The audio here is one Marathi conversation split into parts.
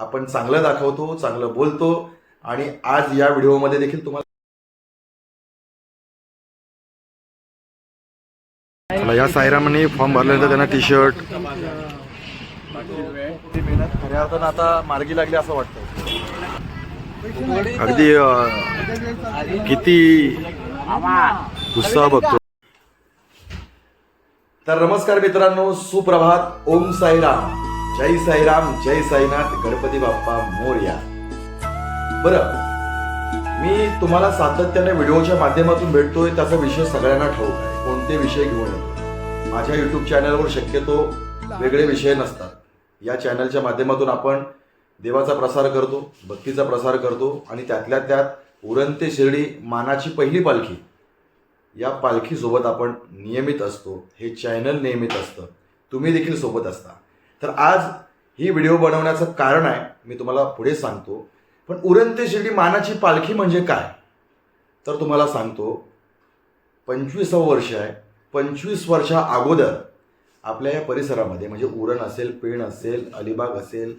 आपण चांगलं दाखवतो चांगलं बोलतो आणि आज या व्हिडिओमध्ये देखील तुम्हाला या सायरामने फॉर्म भरल्यानंतर त्यांना टी शर्ट मेहनत खऱ्या अर्थानं आता मार्गी लागली असं वाटतं अगदी किती उत्साह बघतो. तर नमस्कार मित्रांनो सुप्रभात. ओम साईराम. जय साईराम जय साईनाथ गणपती बाप्पा मोरया. बरं मी तुम्हाला सातत्याने व्हिडिओच्या माध्यमातून भेटतोय त्याचा विषय सगळ्यांना ठाऊक आहे. कोणते विषय घेऊन येतो माझ्या युट्यूब चॅनलवर शक्यतो वेगळे विषय नसतात. या चॅनलच्या माध्यमातून आपण देवाचा प्रसार करतो भक्तीचा प्रसार करतो आणि त्यातल्या त्यात उरंते शिर्डी मानाची पहिली पालखी. या पालखीसोबत आपण नियमित असतो. हे चॅनल नियमित असतं. तुम्ही देखील सोबत असता. तर आज ही व्हिडिओ बनवण्याचं कारण आहे मी तुम्हाला पुढे सांगतो. पण उरंते शिर्डी मानाची पालखी म्हणजे काय? तर तुम्हाला सांगतो पंचवीसावं वर्ष आहे. पंचवीस वर्षा अगोदर आपल्या या परिसरामध्ये म्हणजे उरण असेल पेण असेल अलिबाग असेल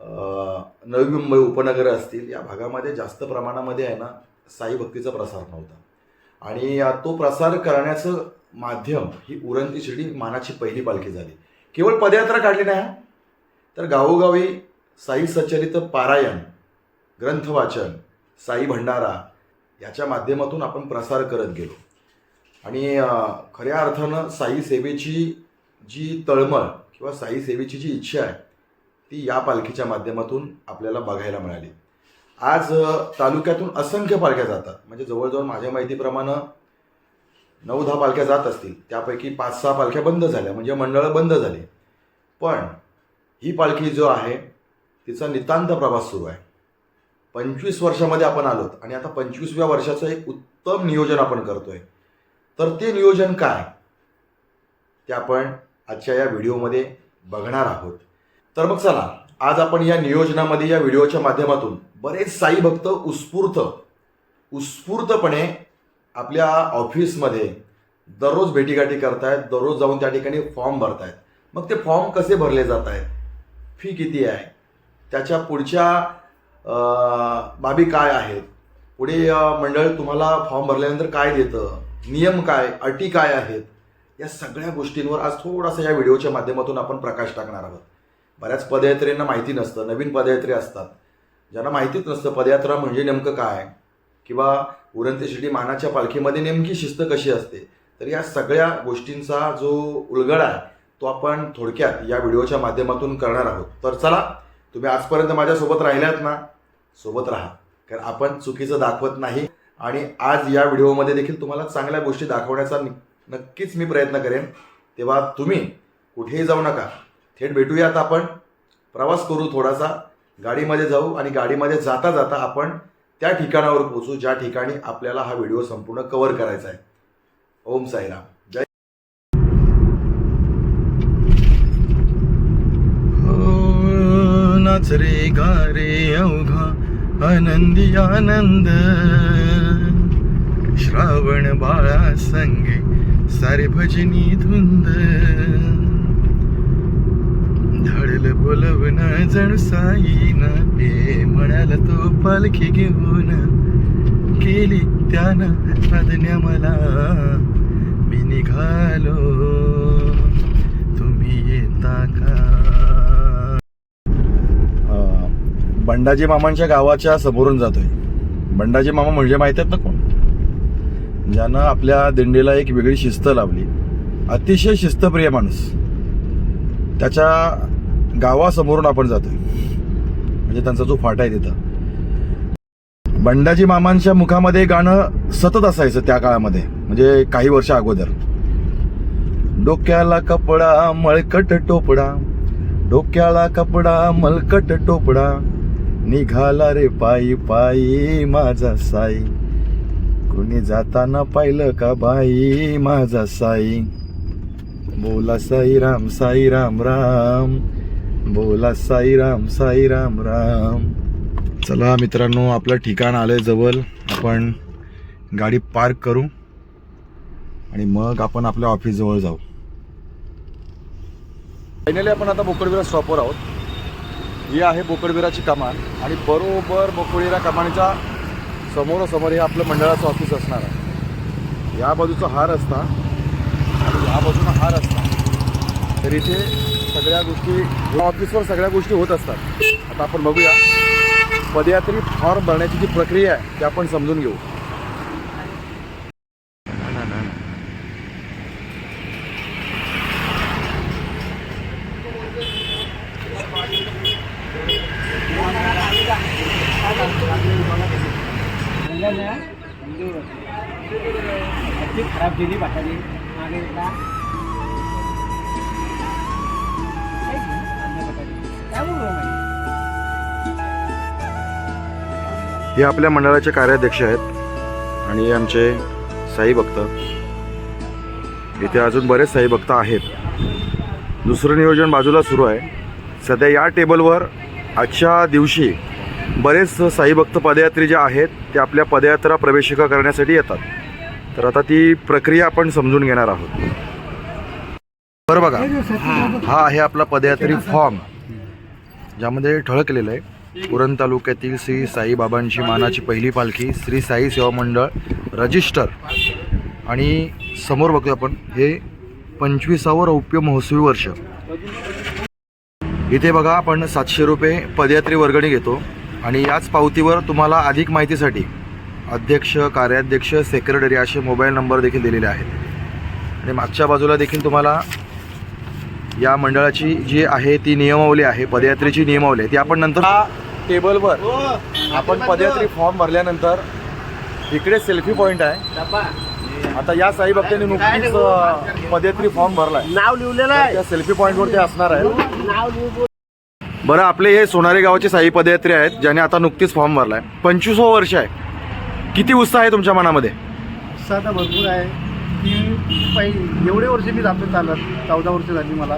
नवी मुंबई उपनगर असतील या भागामध्ये जास्त प्रमाणामध्ये आहे ना साई भक्तीचा प्रसार नव्हता. आणि तो प्रसार करण्याचं माध्यम ही उरणती शिर्डी मानाची पहिली पालखी झाली. केवळ पदयात्रा काढली नाही तर गावोगावी साई सचरित पारायण ग्रंथवाचन साई भंडारा याच्या माध्यमातून आपण प्रसार करत गेलो. आणि खऱ्या अर्थानं साई सेवेची जी तळमळ किंवा साई सेवेची जी इच्छा आहे ती या पालखीच्या माध्यमातून आपल्याला बघायला मिळाली. आज तालुक्यातून असंख्य पालख्या जातात. म्हणजे जवळजवळ माझ्या माहितीप्रमाणे नऊ दहा पालख्या जात असतील त्यापैकी पाच सहा पालख्या बंद झाल्या म्हणजे मंडळं बंद झाली. पण ही पालखी जो आहे तिचा नितांत प्रवास सुरू आहे. पंचवीस वर्षामध्ये आपण आलोत आणि आता पंचवीसव्या वर्षाचं एक उत्तम नियोजन आपण करतोय. तर ते नियोजन काय? ते आपण आजच्या या व्हिडिओमध्ये बघणार आहोत. तर मग चला आज आपण या नियोजनामध्ये या व्हिडिओच्या माध्यमातून बरेच साई भक्त उत्स्फूर्त उत्स्फूर्तपणे आपल्या ऑफिसमध्ये दररोज भेटीगाठी करतायत दररोज जाऊन त्या ठिकाणी फॉर्म भरतायत. मग ते फॉर्म कसे भरले जात आहेत फी किती आहे? त्याच्या पुढच्या बाबी काय आहेत? पुढे मंडळ तुम्हाला फॉर्म भरल्यानंतर काय देतं? नियम काय? अटी काय आहेत? या सगळ्या गोष्टींवर आज थोडासा या व्हिडिओच्या माध्यमातून आपण प्रकाश टाकणार आहोत. बऱ्याच पदयात्रेंना माहिती नसतं नवीन पदयात्रे असतात. ज्यांना माहितीच नसतं पदयात्रा म्हणजे नेमकं काय? किंवा उरंते शिर्डी मानाच्या पालखीमध्ये नेमकी शिस्त कशी असते? तर या सगळ्या गोष्टींचा जो उलगडा आहे तो आपण थोडक्यात या व्हिडिओच्या माध्यमातून करणार आहोत. तर चला तुम्ही आजपर्यंत माझ्यासोबत राहिल्यात ना? सोबत राहा. कारण आपण चुकीचं दाखवत नाही. आणि आज या व्हिडिओमध्ये देखील तुम्हाला चांगल्या गोष्टी दाखवण्याचा नक्कीच मी प्रयत्न करेन. तेव्हा तुम्ही कुठेही जाऊ नका. थेट भेटूयात आपण. प्रवास करू थोडासा. गाडीमध्ये जाऊ आणि गाडीमध्ये जाता जाता आपण त्या ठिकाणावर पोहोचू ज्या ठिकाणी आपल्याला हा व्हिडिओ संपूर्ण कव्हर करायचा आहे. ओम साईराम. जय हो, नाच रे गा रे अवघा आनंदी आनंद. श्रावण बाळा संगे सारे भजनी धुंद. धडल बोलवण जण साईन हे म्हणाल तो पालखी घेऊन केली त्यानं आज्ञा मला मी निघालो. तुम्ही येता का? बंडाजी मामांच्या गावाच्या समोरून जातोय. बंडाजी मामा म्हणजे माहीत आहेत ना कोण? ज्यानं आपल्या दिंडीला एक वेगळी शिस्त लावली. अतिशय शिस्तप्रिय माणूस. त्याच्या गावासमोरून आपण जातोय. म्हणजे त्यांचा जो फाटा आहे तिथं. बंडाजी मामांच्या मुखामध्ये गाणं सतत असायचं त्या काळामध्ये. म्हणजे काही वर्ष अगोदर. डोक्याला कपडा मळकट टोपडा. डोक्याला कपडा मलकट टोपडा. निघाला रे पायी पायी माझा साई. कुणी जाताना पाहिलं का बाई माझा साई? बोला साई राम साई राम राम. बोला साई राम साई राम. राम चला मित्रांनो आपलं ठिकाण आलंय जवळ. आपण गाडी पार्क करू आणि मग आपण आपल्या ऑफिस जवळ जाऊ. फायनली आपण आता बोकडविरा स्टॉपवर आहोत. ही आहे बोकडविराची कमान आणि बरोबर बोकडविरा कमानीच्या समोरासमोर हे आपलं मंडळाचं ऑफिस असणार आहे. या बाजूचा हा रस्ता आणि या बाजूला हा रस्ता. तर इथे सगळ्या गोष्टी ऑफिसवर सगळ्या गोष्टी होत असतात. आता आपण बघूया. पदयात्री फॉर्म भरण्याची जी प्रक्रिया आहे ती आपण समजून घेऊ. हे आपल्या मंडळाचे कार्याध्यक्ष आहेत आणि आमचे साई भक्त. इथे अजून बरेच साई भक्त आहेत. दुसरं नियोजन बाजूला सुरू आहे. सध्या या टेबलवर आजच्या दिवशी बरेच साई भक्त पदयात्री जे आहेत ते आपल्या पदयात्रा प्रवेशिका करण्यासाठी येतात. तर आता ती प्रक्रिया आपण समजून घेणार आहोत. बरं बघा. हा आहे आपला पदयात्री फॉर्म ज्यामध्ये ठळकलेलं आहे. उरण तालुक्यातील श्री साईबाबांची मानाची पहिली पालखी श्री साई सेवा मंडळ रजिस्टर. आणि समोर बघतो आपण हे पंचवीसावं रौप्य महोत्सवी वर्ष. इथे बघा आपण सातशे रुपये पदयात्री वर्गणी घेतो. आणि याच पावतीवर तुम्हाला अधिक माहितीसाठी अध्यक्ष कार्याध्यक्ष सेक्रेटरी असे मोबाईल नंबर देखील दिलेले आहेत. आणि मागच्या बाजूला देखील तुम्हाला या मंडळाची जी आहे ती नियमावली आहे पदयात्रेची नियमावली आहे ती आपण नंतर टेबलवर आपण पदयात्री फॉर्म भरल्यानंतर इकडे सेल्फी पॉईंट आहे. आता या साई भक्तांनी नुकतीच पदयात्री फॉर्म भरलाय. नाव लिहिलेलं आहे. त्या सेल्फी पॉईंटवर ते असणार आहे. बरं आपले हे सोनारी गावाचे साई पदयात्री आहेत ज्याने आता नुकतीच फॉर्म भरलाय. पंचवीसवं वर्ष आहे. किती उत्साह आहे तुमच्या मनामध्ये? उत्साह तर भरपूर आहे. की पहि एवढे वर्ष मी जातो चालत चौदा वर्ष झाली मला.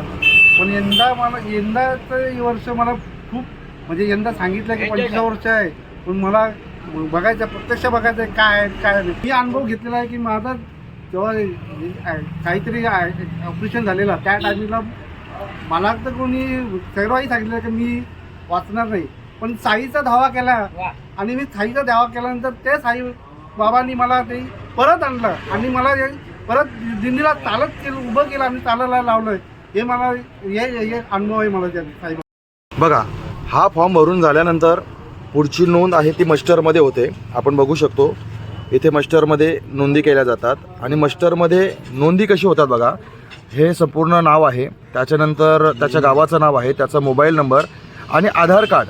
पण यंदा मला यंदाचं वर्ष मला खूप म्हणजे यंदा सांगितलं की पंचवीस वर्ष आहे. पण मला बघायचं प्रत्यक्ष बघायचं आहे काय आहे काय नाही. मी अनुभव घेतलेला आहे की माझा जेव्हा काहीतरी ऑपरेशन झालेलं त्या टायमिंगला मला तर कोणी सर्वही सांगितलं की मी वाचणार नाही. पण साईचा धावा केला आणि मी साईचा धावा केल्यानंतर ते साई बाबांनी मला ते परत आणलं आणि मला परत दिंडीला चालत केलं उभं केलं आणि चालायला लावलं हे मला हे अनुभव आहे मला त्या साहेब. बघा हा फॉर्म भरून झाल्यानंतर पुढची नोंद आहे ती मस्टरमध्ये होते. आपण बघू शकतो. इथे मस्टरमध्ये नोंदी केल्या जातात. आणि मस्टरमध्ये नोंदी कशी होतात बघा हे संपूर्ण नाव आहे. त्याच्यानंतर त्याच्या गावाचं नाव आहे त्याचा मोबाईल नंबर आणि Aadhaar card.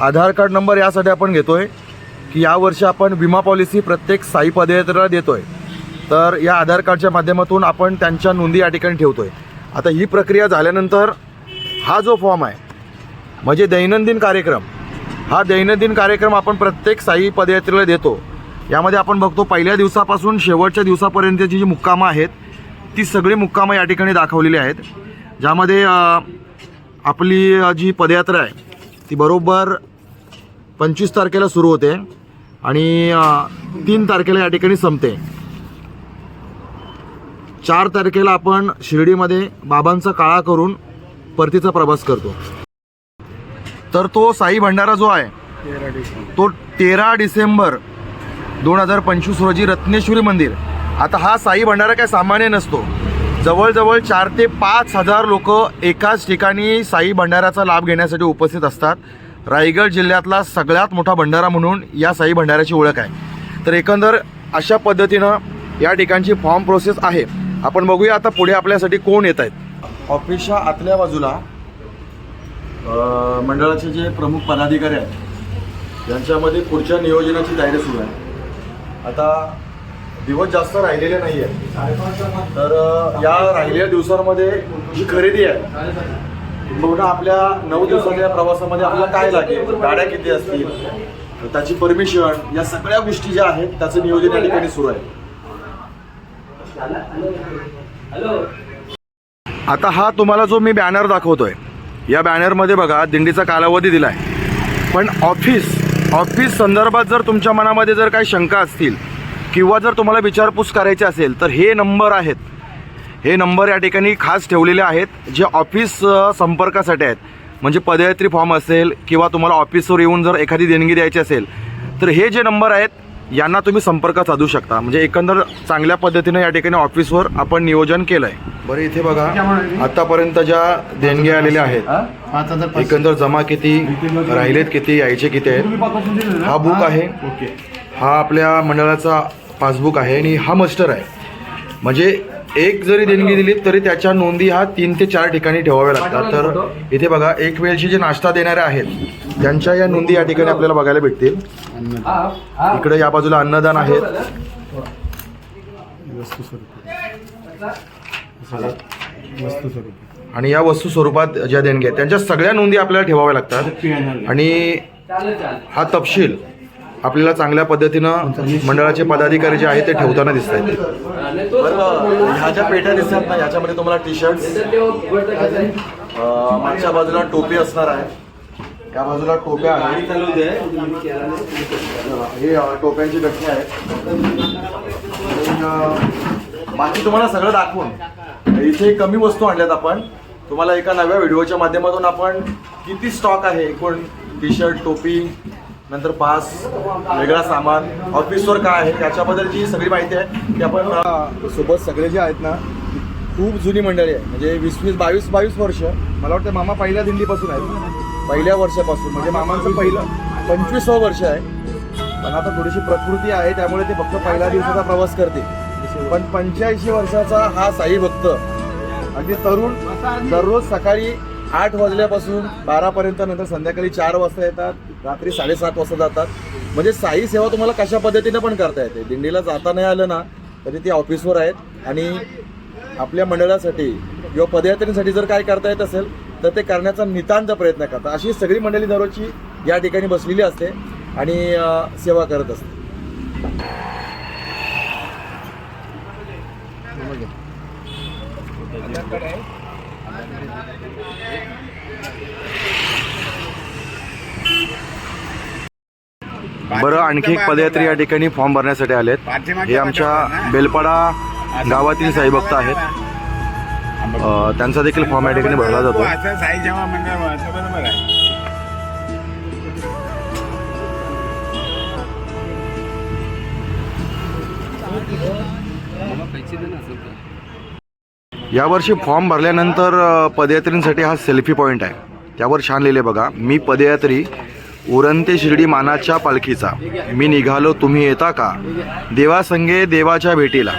Aadhaar card number यासाठी आपण घेतो आहे की यावर्षी आपण विमा पॉलिसी प्रत्येक साई पदयात्रेला आहे तर या आधार कार्डच्या माध्यमातून आपण त्यांच्या नोंदी या ठिकाणी ठेवतो आहे आता ही प्रक्रिया झाल्यानंतर हा जो फॉर्म आहे म्हणजे दैनंदिन कार्यक्रम हा दैनंदिन कार्यक्रम आपण प्रत्येक साई पदयात्रेला देतो. यामध्ये आपण बघतो पहिल्या दिवसापासून शेवटच्या दिवसापर्यंतची जी मुक्कामं आहेत ती सगळी मुक्कामं या ठिकाणी दाखवलेली आहेत. ज्यामध्ये आपली जी पदयात्रा आहे ती बरोबर पंचवीस तारखेला सुरू होते आणि तीन तारखेला या ठिकाणी संपते. चार तारखेला आपण शिर्डीमध्ये बाबांचा काळा करून परतीचा प्रवास करतो. तर तो साई भंडारा जो आहे तो तेरा डिसेंबर दोन हजार पंचवीस रोजी रत्नेश्वरी मंदिर. आता हा साई भंडारा काय सामान्य नसतो. जवळजवळ चार ते पाच हजार लोक एकाच ठिकाणी साई भंडाऱ्याचा लाभ घेण्यासाठी उपस्थित असतात. रायगड जिल्ह्यातला सगळ्यात मोठा भंडारा म्हणून या साई भंडाऱ्याची ओळख आहे. तर एकंदर अशा पद्धतीनं या ठिकाणची फॉर्म प्रोसेस आहे. आपण बघूया आता पुढे आपल्यासाठी कोण येत आहेत. ऑफिसच्या आतल्या बाजूला मंडळाचे जे प्रमुख पदाधिकारी आहेत यांच्यामध्ये पुढच्या नियोजनाची तयारी सुरू आहे. आता दिवस जास्त राहिलेले नाही आहेत तर या राहिलेल्या दिवसांमध्ये जी खरेदी आहे पूर्ण आपल्या नऊ दिवसाच्या प्रवासामध्ये आपल्याला काय लागेल गाड्या किती असतील त्याची परमिशन या सगळ्या गोष्टी ज्या आहेत त्याचं नियोजन या ठिकाणी सुरू आहे. आता हा तुम्हाला जो मी बॅनर दाखवतोय या बॅनरमध्ये बघा दिंडीचा कालावधी दिला आहे पण ऑफिस ऑफिस संदर्भात जर तुमच्या मनामध्ये जर काही शंका असतील किंवा जर तुम्हाला विचारपूस करायची असेल तर हे नंबर आहेत. हे नंबर या ठिकाणी खास ठेवलेले आहेत जे ऑफिस संपर्कासाठी आहेत. म्हणजे पदयात्री फॉर्म असेल किंवा तुम्हाला ऑफिसवर येऊन जर एखादी देणगी द्यायची असेल तर हे जे नंबर आहेत यांना तुम्ही संपर्क साधू शकता. म्हणजे एकंदर चांगल्या पद्धतीनं या ठिकाणी ऑफिसवर आपण नियोजन केलं आहे बरं इथे बघा आतापर्यंत ज्या देणग्या आलेल्या आहेत एकंदर जमा किती राहिलेत किती यायचे किती आहेत? हा बुक आहे. हा आपल्या मंडळाचा पासबुक आहे आणि हा मस्टर आहे. म्हणजे एक जरी देणगी दिली तरी त्याच्या नोंदी हा तीन ते चार ठिकाणी ठेवाव्या लागतात. तर इथे बघा एक वेळची जे नाश्ता देणारे आहेत त्यांच्या या नोंदी या ठिकाणी आपल्याला बघायला भेटतील. इकडे या बाजूला अन्नदान आहेत. आणि या वस्तू स्वरूपात ज्या देणग्या आहेत त्यांच्या सगळ्या नोंदी आपल्याला ठेवाव्या लागतात. आणि हा तपशील आपल्याला चांगल्या पद्धतीनं मंडळाचे पदाधिकारी जे आहेत ते ठेवताना दिसत आहेत ह्या ज्या पेट्या दिसतात ना याच्यामध्ये तुम्हाला टी शर्ट मागच्या बाजूला टोपी असणार आहे. या बाजूला टोप्या आहेत. हे टोप्यांची गठ्ठी आहेत. बाकी तुम्हाला सगळं दाखवून इथे कमी वस्तू आणल्यात आपण. तुम्हाला एका नव्या व्हिडिओच्या माध्यमातून आपण किती स्टॉक आहे एकूण टी शर्ट टोपी नंतर पास वेगळा सामान ऑफिसवर काय आहे याच्याबद्दलची सगळी माहिती आहे. ती आपण सोबत सगळे जे आहेत ना खूप जुनी मंडळी आहे म्हणजे वीस वीस बावीस बावीस वर्ष. मला वाटतं मामा पहिल्या दिंडीपासून आहेत. पहिल्या वर्षापासून म्हणजे मामांचं पहिलं पंचवीसवं वर्ष आहे. पण आता थोडीशी प्रकृती आहे त्यामुळे ते फक्त पहिल्या दिवसाचा प्रवास करते. पण पंच्याऐंशी वर्षाचा हा साई भक्त अगदी तरुण दररोज सकाळी आठ वाजल्यापासून बारापर्यंत नंतर संध्याकाळी चार वाजता येतात रात्री साडेसात वाजता जातात. म्हणजे साई सेवा तुम्हाला कशा पद्धतीनं पण करता येते? दिंडीला जाता नाही आलं ना तरी ते ऑफिसवर आहेत. आणि आपल्या मंडळासाठी किंवा पदयात्रेसाठी जर काय करता येत असेल तर ते करण्याचा नितांत प्रयत्न करतात. अशी सगळी मंडळी दररोजची या ठिकाणी बसलेली असते आणि सेवा करत असते. बरं आणखी एक पदयात्री या ठिकाणी फॉर्म भरण्यासाठी आलेत. हे आमच्या बेलपाडा गावातील साईभक्त आहेत. त्यांचा देखील फॉर्म या ठिकाणी भरला जातो. यावर्षी फॉर्म भरल्यानंतर पदयात्रींसाठी हा सेल्फी पॉईंट आहे. त्यावर छान लिहिले बघा मी पदयात्री उरंते शिर्डी मानाच्या पालखीचा. मी निघालो तुम्ही येता का? देवासंगे देवाच्या भेटीला.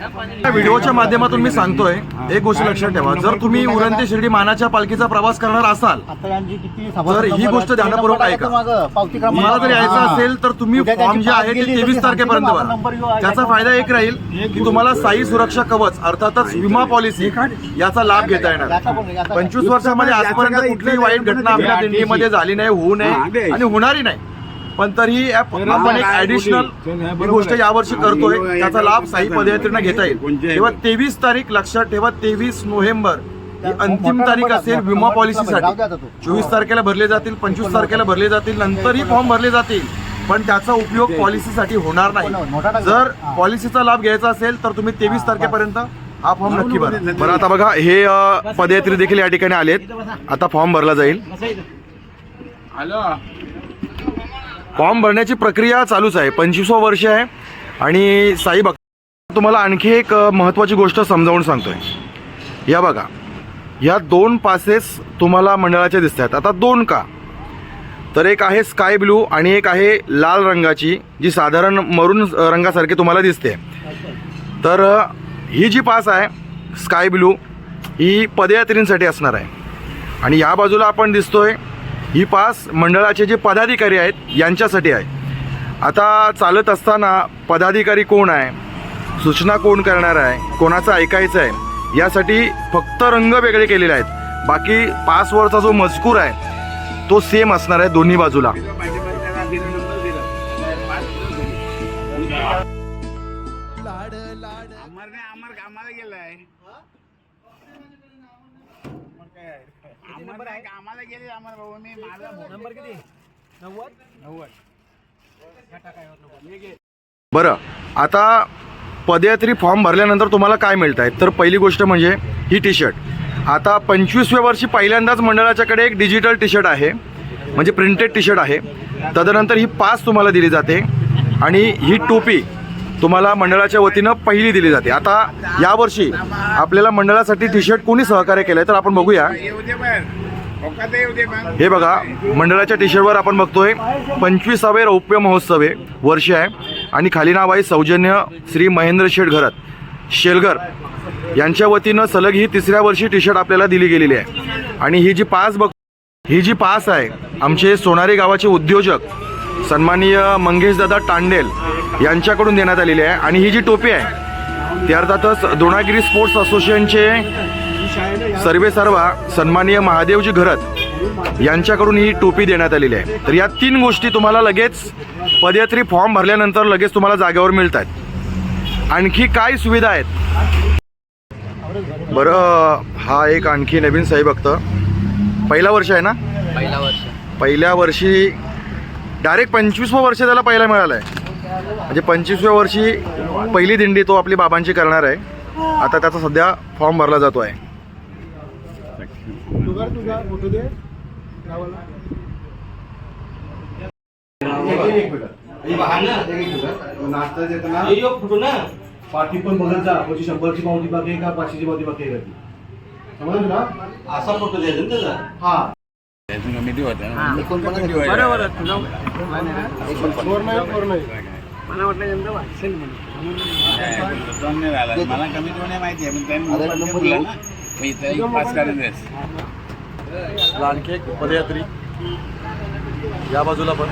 या व्हिडिओच्या माध्यमातून मी सांगतोय एक गोष्ट लक्षात ठेवा. जर तुम्ही उरंते शिर्डी मानाच्या पालखीचा प्रवास करणार असाल आता यांची किती तर ही गोष्ट ध्यानपूर्वक ऐका. तुम्हाला जर यायचं असेल तर तुम्ही फॉर्म जे आहे ते तेवीस तारखेपर्यंत भरा. त्याचा फायदा एक राहील की तुम्हाला साई सुरक्षा कवच अर्थातच विमा पॉलिसी याचा लाभ घेता येणार. पंचवीस वर्षामध्ये आजपर्यंत कुठलीही वाईट घटना आपल्या दिंडीमध्ये झाली नाही होऊ नये आणि होणारी नाही. पण तरीही ॲप- आपण एक ऍडिशनल ही गोष्ट यावर्षी करतोय. त्याचा लाभ साई पदयात्रींना घेता येईल. तेव्हा तेवीस तारीख लक्षात ठेवा तेवीस नोव्हेंबर. ही अंतिम तारीख असेल विमा पॉलिसीसाठी चोवीस तारखेला भरले जातील पंचवीस तारखेला भरले जातील नंतरही फॉर्म भरले जातील. पण त्याचा उपयोग पॉलिसीसाठी होणार नाही. जर पॉलिसीचा लाभ घ्यायचा असेल तर तुम्ही तेवीस तारखेपर्यंत हा फॉर्म नक्की भरा. बरं आता बघा हे पदयात्री देखील या ठिकाणी आलेत. आता फॉर्म भरला जाईल. हॅलो. फॉर्म भरण्याची प्रक्रिया चालूच आहे. पंचवीसवं वर्ष आहे आणि साई भक्त तुम्हाला आणखी एक महत्त्वाची गोष्ट समजावून सांगतोय. या बघा. या दोन पासेस तुम्हाला मंडळाचे दिसत आहेत. आता दोन का? तर एक आहे स्काय ब्लू आणि एक आहे लाल रंगाची जी साधारण मरून रंगासारखी तुम्हाला दिसते. तर ही जी पास आहे स्काय ब्लू ही पदयात्रींसाठी असणार आहे. आणि या बाजूला आपण दिसतोय ही पास मंडळाचे जे पदाधिकारी आहेत यांच्यासाठी आहे. आता चालत असताना पदाधिकारी कोण आहे? सूचना कोण करणार आहे? कोणाचं ऐकायचं आहे? यासाठी फक्त रंग वेगळे केलेले आहेत. बाकी पासवरचा जो मजकूर आहे तो सेम असणार आहे दोन्ही बाजूला. अमर नाही कामाला गेले अमर भाऊ मी माझा नंबर किती? नव्वद? नव्वद. बरं आता पदयात्री फॉर्म भरल्यानंतर तुम्हाला काय मिळत आहे? तर पहिली गोष्ट म्हणजे ही टी शर्ट आता पंचवीसव्या वर्षी पहिल्यांदाच मंडळाच्याकडे एक डिजिटल टी शर्ट आहे. म्हणजे प्रिंटेड टी शर्ट आहे. तदनंतर ही पास तुम्हाला दिली जाते. आणि ही टोपी तुम्हाला मंडळाच्या वतीनं पहिली दिली जाते. आता यावर्षी आपल्याला मंडळासाठी टी शर्ट कोणी सहकार्य केलं आहे तर आपण बघूया. हे बघा मंडळाच्या टी शर्टवर आपण बघतोय पंचवीसावे रौप्य महोत्सव आहे वर्ष आहे. आणि खाली नाव आहे सौजन्य श्री महेंद्र शेठ घरत. शेलगर यांच्या वतीनं सलग ही तिसऱ्या वर्षी टी शर्ट आपल्याला दिली गेलेली आहे. आणि ही जी पास बघ ही जी पास आहे आमचे सोनारी गावाचे उद्योजक सन्माननीय मंगेशदादा टांडेल यांच्याकडून देण्यात आलेली आहे. आणि ही जी टोपी आहे ती अर्थातच द्रोणागिरी स्पोर्ट्स असोसिएशनचे सर्वे सर्वा सन्माननीय महादेवजी घरत यांच्याकडून ही टोपी देण्यात आलेली आहे. तर या तीन गोष्टी तुम्हाला लगेच पदयात्री फॉर्म भरल्यानंतर लगेच तुम्हाला जागेवर मिळत आहेत आणखी काय सुविधा आहेत? बरं हा एक आणखी नवीन साई भक्त. पहिला वर्ष आहे ना? पहिला वर्ष. पहिल्या वर्षी डायरेक्ट पंचवीसवं वर्ष त्याला पहिला मिळालं आहे म्हणजे पंचवीसव्या वर्षी पहिली दिंडी तो आपली बाबांची करणार आहे. आता त्याचा सध्या फॉर्म भरला जातो आहे नाश्ता देताना पाठी पण बघत जा. म्हणजे शंभरची पावती बाकी आहे का? पाचशेची पावती बाकी आहे का समजलं तुला? असा फोटो द्यायचा ना त्याचा? हा. कमिटी ना बरोबर मला वाटलं यंदा वाचेल म्हणून. मला कमिटी माहिती आहे. पण त्यांनी ना. मी इथं आणखी एक पदयात्री. या बाजूला पण.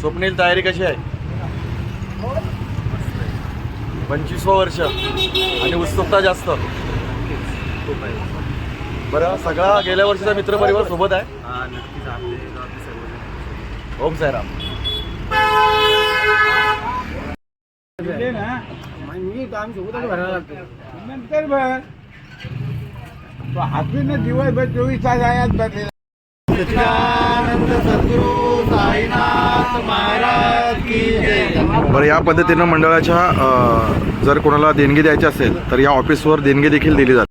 स्वप्नील तयारी कशी आहे? पंचवीसवं वर्ष. आणि उत्सुकता जास्त. बरं सगळा गेल्या वर्षीचा मित्रपरिवार सोबत आहे? ओम साईराम. दिले ना मी तर आम्ही सोबतच भरायला लागतो. नंतर भर. दिवसभर चोवीस तास आयात बरं या पद्धतीनं मंडळाच्या अ, जर कोणाला देणगी द्यायची असेल तर या ऑफिसवर देणगी देखील दिली जाते.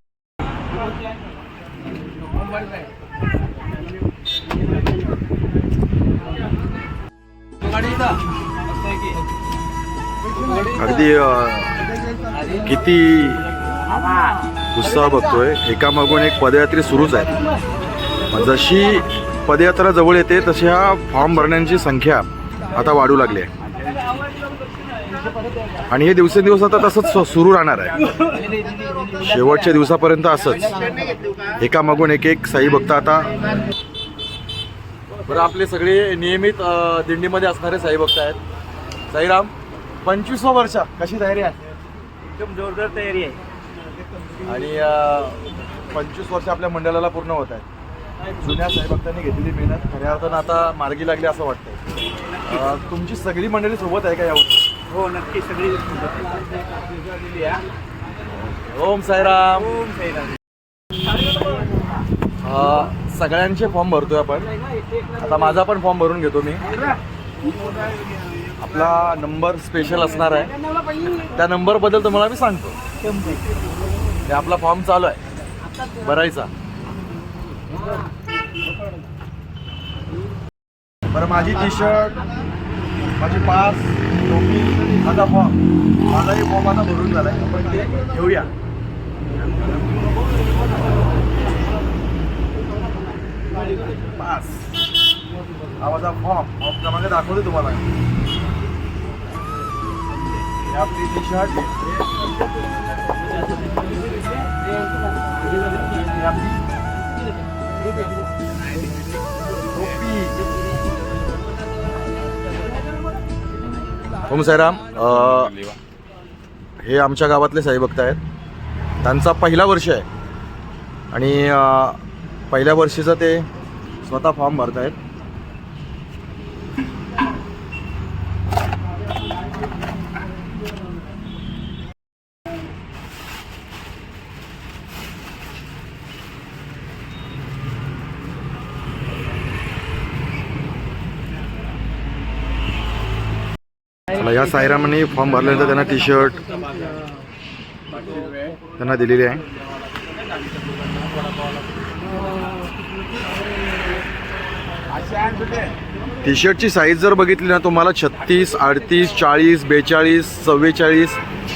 अगदी किती उत्साह बघतोय. एकामागून एक पदयात्री सुरूच आहे. जशी पदयात्रा जवळ येते तशी हा फॉर्म भरण्याची संख्या आता वाढू लागली आहे. आणि हे दिवसेंदिवस आता तसंच सु- सुरू राहणार आहे. शेवटच्या दिवसापर्यंत असंच. एकामागून एक एक साई भक्त आता बरं आपले सगळे नियमित दिंडीमध्ये असणारे साई भक्त आहेत. साईराम पंचवीसवं वर्ष कशी तयारी आहे? एकदम जोरदार तयारी आहे. आणि पंचवीस वर्ष आपल्या मंडळाला पूर्ण होत आहेत. जुन्या साईभक्तांनी घेतलेली मेहनत खऱ्या अर्थानं आता मार्गी लागली असं वाटतंय. अ, तुमची सगळी मंडळी सोबत आहे का यावर? हो नक्की सगळी. ओम साईराम. ओम साईराम. अ, सगळ्यांचे फॉर्म भरतोय आपण. आता माझा पण फॉर्म भरून घेतो मी. आपला नंबर स्पेशल असणार आहे. त्या नंबरबद्दल तुम्हाला मी सांगतो. ते आपला फॉर्म चालू आहे. भरायचा. बरं माझी टी शर्ट माझी पास टोपी माझा फॉर्म माझाही फॉर्म आता भरून झाला आहे आपण ते घेऊया. पास हा माझा फॉर्म फॉर्म क्रमांक दाखवते तुम्हाला. ओम साईराम हे आमच्या गावातले साईभक्त आहेत. त्यांचा पहिला वर्ष आहे. आणि पहिल्या वर्षीचं ते स्वतः फॉर्म भरत आहेत सायरामने फॉर्म भरल्यानंतर त्यांना टी शर्ट त्यांना दिलेली आहे. टी शर्टची साईज जर बघितली ना तुम्हाला छत्तीस अडतीस चाळीस बेचाळीस चव्वेचाळीस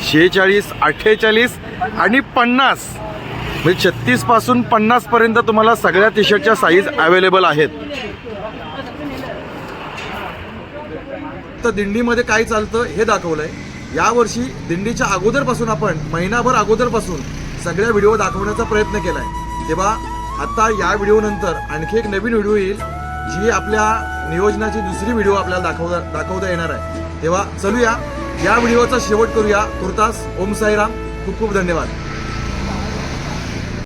शेहेचाळीस अठ्ठेचाळीस आणि पन्नास. म्हणजे छत्तीसपासून पन्नासपर्यंत तुम्हाला सगळ्या टी शर्टच्या साईज अवेलेबल आहेत. फक्त दिंडीमध्ये काय चालतं हे दाखवलंय. यावर्षी दिंडीच्या अगोदरपासून आपण महिनाभर अगोदरपासून सगळ्या व्हिडिओ दाखवण्याचा प्रयत्न केलाय. तेव्हा आता या व्हिडिओनंतर आणखी एक नवीन व्हिडिओ येईल जी आपल्या नियोजनाची दुसरी व्हिडिओ आपल्याला दाखवता दाखवता येणार आहे. तेव्हा चलूया. या व्हिडिओचा शेवट करूया. तुर्तास ओम साईराम. खूप खूप धन्यवाद.